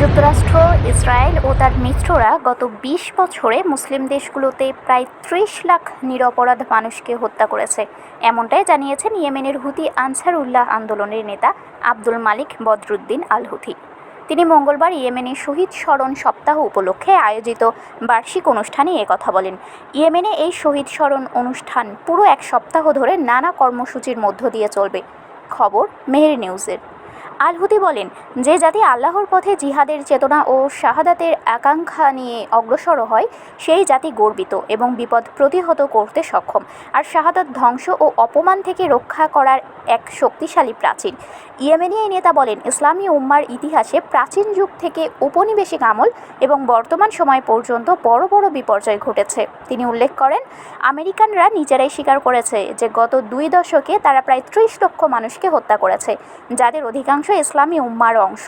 যুক্তরাষ্ট্র, ইসরায়েল ও তার মিত্ররা গত ২০ বছরে মুসলিম দেশগুলোতে প্রায় ত্রিশ লাখ নিরপরাধ মানুষকে হত্যা করেছে। এমনটাই জানিয়েছেন ইয়েমেনের হুতি আনসার উল্লাহ আন্দোলনের নেতা Abdul Malik Badruddin al Houthi তিনি মঙ্গলবার ইয়েমেনে শহীদ স্মরণ সপ্তাহ উপলক্ষে আয়োজিত বার্ষিক অনুষ্ঠানে কথা বলেন। ইয়েমেনে এই শহীদ স্মরণ অনুষ্ঠান পুরো এক সপ্তাহ ধরে নানা কর্মসূচির মধ্য দিয়ে চলবে। খবর মেহের নিউজের। আলহুতি বলেন, যে জাতি আল্লাহর পথে জিহাদের চেতনা ও শাহাদাতের আকাঙ্ক্ষা নিয়ে অগ্রসর হয়, সেই জাতি গর্বিত এবং বিপদ প্রতিহত করতে সক্ষম। আর শাহাদাত ধ্বংস ও অপমান থেকে রক্ষা করার এক শক্তিশালী প্রাচীর ইয়েমেনি এই নেতা বলেন, ইসলামী উম্মার ইতিহাসে প্রাচীন যুগ থেকে ঔপনিবেশিক আমল এবং বর্তমান সময় পর্যন্ত বড় বড় বিপর্যয় ঘটেছে। তিনি উল্লেখ করেন, আমেরিকানরা নিজেরাই স্বীকার করেছে যে গত দুই দশকে তারা প্রায় ত্রিশ লক্ষ মানুষকে হত্যা করেছে। যাদের অধিকাংশ ইসলামী উম্মার অংশ।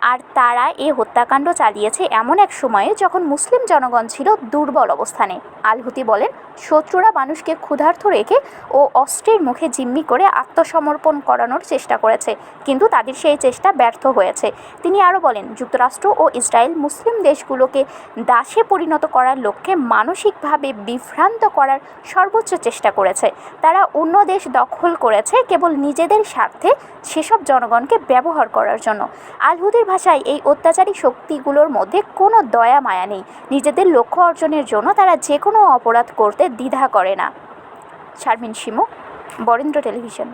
আর তারা এ হত্যাকাণ্ড চালিয়েছে এমন এক সময়ে যখন মুসলিম জনগণ ছিল দুর্বল অবস্থানে। আলহুতি বলেন শত্রুরা মানুষকে ক্ষুধার্ত রেখে ও অস্ত্রের মুখে জিম্মি করে আত্মসমর্পণ করানোর চেষ্টা করেছে, কিন্তু তাদের সেই চেষ্টা ব্যর্থ হয়েছে। তিনি আরও বলেন, যুক্তরাষ্ট্র ও ইসরায়েল মুসলিম দেশগুলোকে দাসে পরিণত করার লক্ষ্যে মানসিকভাবে বিভ্রান্ত করার সর্বোচ্চ চেষ্টা করেছে। তারা অন্য দেশ দখল করেছে কেবল নিজেদের স্বার্থে সেসব জনগণকে ব্যবহার করার জন্য। আলহুদের ভাষায় এই অত্যাচারী শক্তিগুলোর মধ্যে কোনো দয়া মায়া নেই। নিজেদের লক্ষ্য অর্জনের জন্য তারা যে কোনো অপরাধ করতে দ্বিধা করে না শারমিন শিমু বরেন্দ্র টেলিভিশন.